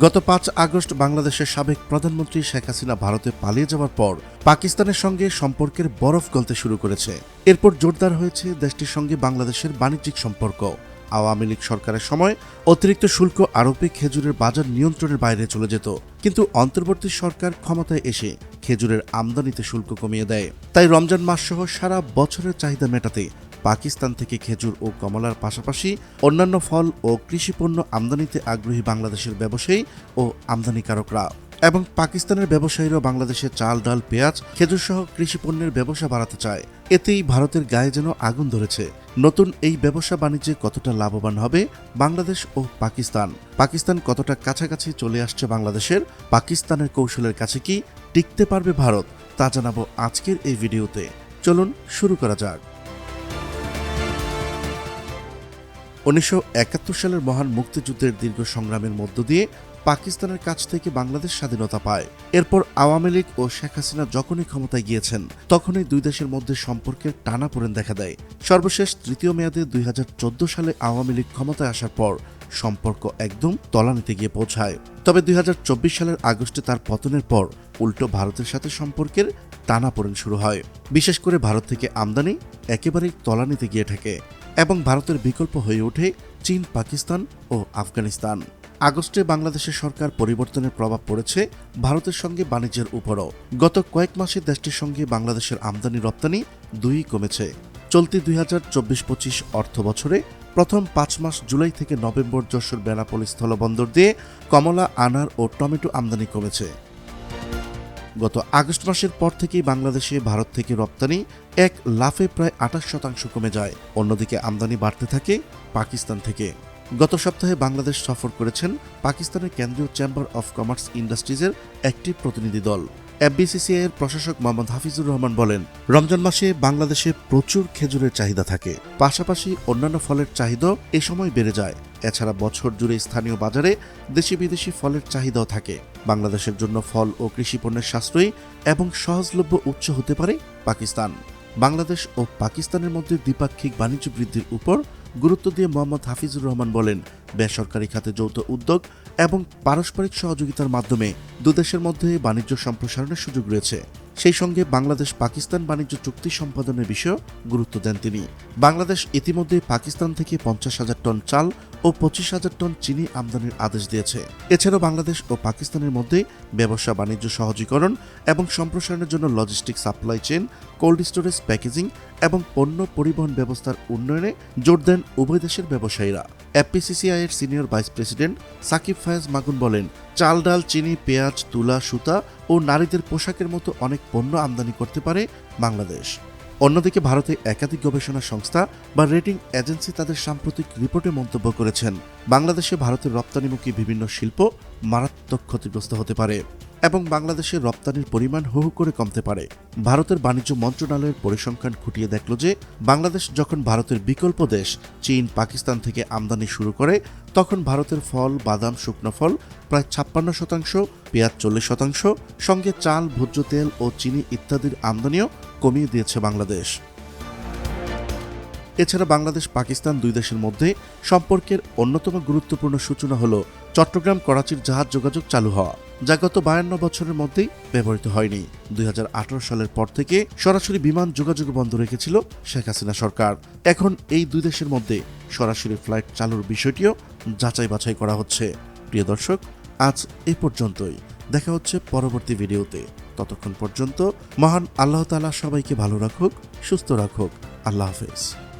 গত পাঁচ আগস্ট বাংলাদেশের সাবেক প্রধানমন্ত্রী শেখ হাসিনা ভারতে পালিয়ে যাওয়ার পর পাকিস্তানের সঙ্গে সম্পর্কের বরফ গলতে শুরু করেছে। এরপর জোরদার হয়েছে দেশটির সঙ্গে বাংলাদেশের বাণিজ্যিক সম্পর্ক। আওয়ামী লীগ সরকারের সময় অতিরিক্ত শুল্ক আরোপে খেজুরের বাজার নিয়ন্ত্রণের বাইরে চলে যেত, কিন্তু অন্তর্বর্তী সরকার ক্ষমতায় এসে খেজুরের আমদানিতে শুল্ক কমিয়ে দেয়। তাই রমজান মাস সহ সারা বছরের চাহিদা মেটাতে পাকিস্তান থেকে খেজুর ও কমলার পাশাপাশি অন্যান্য ফল ও কৃষিপণ্য আমদানিতে আগ্রহী বাংলাদেশের ব্যবসায়ী ও আমদানিকারকরা। এবং পাকিস্তানের ব্যবসায়ীরাও বাংলাদেশে চাল, ডাল, পেঁয়াজ খেজুর সহ কৃষিপণ্যের ব্যবসা বাড়াতে চায়। এতেই ভারতের গায়ে যেন আগুন ধরেছে। নতুন এই ব্যবসা বাণিজ্যে কতটা লাভবান হবে বাংলাদেশ ও পাকিস্তান? পাকিস্তান কতটা কাছাকাছি চলে আসছে বাংলাদেশের? পাকিস্তানের কৌশলের কাছে কি টিকতে পারবে ভারত? তা জানাব আজকের এই ভিডিওতে। চলুন শুরু করা যাক। উনিশশো একাত্তর সালের মহান মুক্তিযুদ্ধের দীর্ঘ সংগ্রামের মধ্য দিয়ে পাকিস্তানের কাছ থেকে বাংলাদেশ স্বাধীনতা পায়। এরপর আওয়ামী লীগ ও শেখ হাসিনা যখনই ক্ষমতায় গিয়েছেন, তখনই দুই দেশের মধ্যে সম্পর্কের টানাপোড়েন দেখা দেয়। সর্বশেষ তৃতীয় মেয়াদে দুই হাজার চোদ্দ সালে আওয়ামী লীগ ক্ষমতায় আসার পর সম্পর্ক একদম তলানিতে গিয়ে পৌঁছায়। তবে দুই হাজার চব্বিশ সালের আগস্টে তার পতনের পর উল্টো ভারতের সাথে সম্পর্কের টানাপোড়েন শুরু হয়। বিশেষ করে ভারত থেকে আমদানি একেবারেই তলানিতে গিয়ে ঠেকে এবং ভারতের বিকল্প হয়ে ওঠে চীন, পাকিস্তান ও আফগানিস্তান। আগস্টে বাংলাদেশের সরকার পরিবর্তনের প্রভাব পড়েছে ভারতের সঙ্গে বাণিজ্যের উপরও। গত কয়েক মাসে দেশটির সঙ্গে বাংলাদেশের আমদানি রপ্তানি দুই কমেছে। চলতি দুই হাজার চব্বিশ পঁচিশ অর্থ বছরে প্রথম পাঁচ মাস জুলাই থেকে নভেম্বর যশোর বেনাপোল স্থলবন্দর দিয়ে কমলা, আনার ও টমেটো আমদানি কমেছে। গত আগস্ট মাসের পর থেকেই বাংলাদেশে ভারত থেকে রপ্তানি এক লাফে প্রায় আঠাশ শতাংশ কমে যায়। অন্যদিকে আমদানি বাড়তে থাকে পাকিস্তান থেকে। গত সপ্তাহে বাংলাদেশ সফর করেছেন পাকিস্তানের কেন্দ্রীয় চেম্বার অফ কমার্স ইন্ডাস্ট্রিজের একটি প্রতিনিধি দল। এফবিসিসিআই এর প্রশাসক মোহাম্মদ হাফিজুর রহমান বলেন, রমজান মাসে বাংলাদেশে প্রচুর খেজুরের চাহিদা থাকে। পাশাপাশি অন্যান্য ফলের চাহিদাও এ সময় বেড়ে যায়। এছাড়া বছর জুড়ে স্থানীয় বাজারে দেশি বিদেশি ফলের চাহিদাও থাকে। বাংলাদেশের জন্য ফল ও কৃষিপণ্যের সাশ্রয়ী এবং সহজলভ্য উৎস হতে পারে পাকিস্তান। বাংলাদেশ ও পাকিস্তানের মধ্যে দ্বিপাক্ষিক বাণিজ্য বৃদ্ধির উপর গুরুত্ব দিয়ে মোহাম্মদ হাফিজুর রহমান বলেন, বেসরকারি খাতে যৌথ উদ্যোগ এবং পারস্পরিক সহযোগিতার মাধ্যমে দুদেশের মধ্যে বাণিজ্য সম্প্রসারণের সুযোগ রয়েছে। সেই সঙ্গে বাংলাদেশ পাকিস্তান বাণিজ্য চুক্তি সম্পাদনের বিষয়েও গুরুত্ব দেন তিনি। বাংলাদেশ ইতিমধ্যে পাকিস্তান থেকে পঞ্চাশ হাজার টন চাল ও পঁচিশ হাজার টন চিনি আমদানির আদেশ দিয়েছে। এছাড়াও বাংলাদেশ ও পাকিস্তানের মধ্যে ব্যবসা বাণিজ্য সহজীকরণ এবং সম্প্রসারণের জন্য logistic supply chain cold storage packaging এবং পণ্য পরিবহন ব্যবস্থার উন্নয়নে জোর দেন উভয় দেশের ব্যবসায়ীরা। এফপিসিসিআই এর senior vice president Sakib Fayaz Magun বলেন, চাল ডাল, চিনি, পেঁয়াজ, তুলা, সুতা ও নারীদের পোশাকের মতো অনেক পণ্য আমদানি করতে পারে বাংলাদেশ। অন্যদিকে ভারতে একাধিক গবেষণা সংস্থা বা রেটিং এজেন্সি তাদের সাম্প্রতিক রিপোর্টে মন্তব্য করেছেন। বাংলাদেশে ভারতের রপ্তানিমুখী বিভিন্ন শিল্প মারাত্মক ক্ষতিগ্রস্ত হতে পারে। এবং বাংলাদেশের রপ্তানির পরিমাণ হু করে কমতে পারে। ভারতের বাণিজ্য মন্ত্রণালয়ের পরিসংখ্যান খুঁটিয়ে দেখল যে, বাংলাদেশ যখন ভারতের বিকল্প দেশ, চীন, পাকিস্তান থেকে আমদানি শুরু করে, তখন ভারতের ফল, বাদাম, শুকনো ফল প্রায় ছাপ্পান্ন শতাংশ, পেঁয়াজ চল্লিশ শতাংশ, সঙ্গে চাল, ভোজ্য তেল ও চিনি ইত্যাদির আমদানিও কমিয়ে দিয়েছে বাংলাদেশ। এছাড়া বাংলাদেশ, পাকিস্তান দুই দেশের মধ্যে সম্পর্কের অন্যতম গুরুত্বপূর্ণ সূচনা হল চট্টগ্রাম করাচির জাহাজ যোগাযোগ চালু হওয়া। যা গত বায়ান্ন বছরের মধ্যেই ব্যবহৃত হয়নি। দুই হাজার আঠারো সালের পর থেকে সরাসরি বিমান যোগাযোগ বন্ধ রেখেছিল শেখ হাসিনা সরকার। এখন এই দুই দেশের মধ্যে সরাসরি ফ্লাইট চালুর বিষয়টিও যাচাই বাছাই করা হচ্ছে। প্রিয় দর্শক, আজ এ পর্যন্তই। দেখা হচ্ছে পরবর্তী ভিডিওতে। ততক্ষণ পর্যন্ত মহান আল্লাহ তাআলা সবাইকে ভালো রাখুক, সুস্থ রাখুক। আল্লাহ হাফেজ।